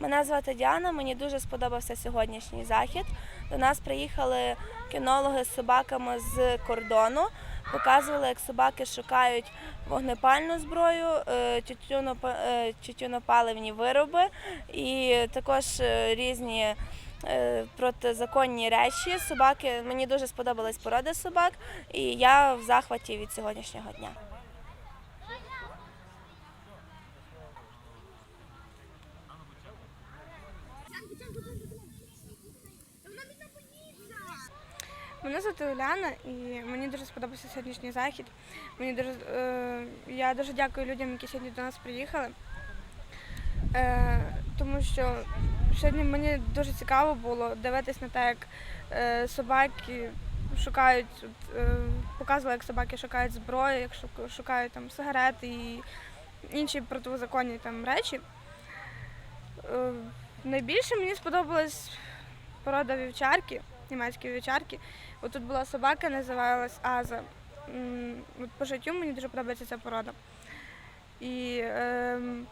Мене звати Діана. Мені дуже сподобався сьогоднішній захід. До нас приїхали кінологи з собаками з кордону. Показували, як собаки шукають вогнепальну зброю, е, е, тютюнопаливні вироби і також е, різні протизаконні речі. Собаки мені дуже сподобались породи собак, і я в захваті від сьогоднішнього дня. Мене звати Уляна і мені дуже сподобався сьогоднішній захід. Мені дуже, е, я дуже дякую людям, які сьогодні до нас приїхали. Е, тому що сьогодні мені дуже цікаво було дивитись на те, як е, собаки шукають, е, показували, як собаки шукають зброю, як шукають там сигарети і інші протизаконні там речі. Е, найбільше мені сподобалась порода вівчарки, німецькі вівчарки. От тут була собака, називалась Аза. От по життю мені дуже подобається ця порода. І ем,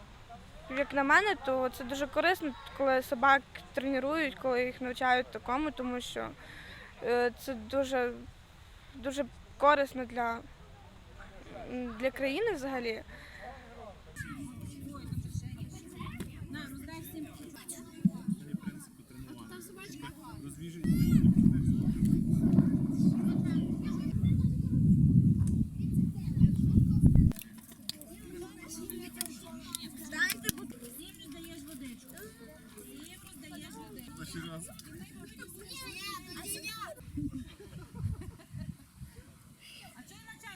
як на мене, то це дуже корисно, коли собак тренують, коли їх навчають такому, тому що е, це дуже, дуже корисно для, для країни взагалі. Görüşürüz.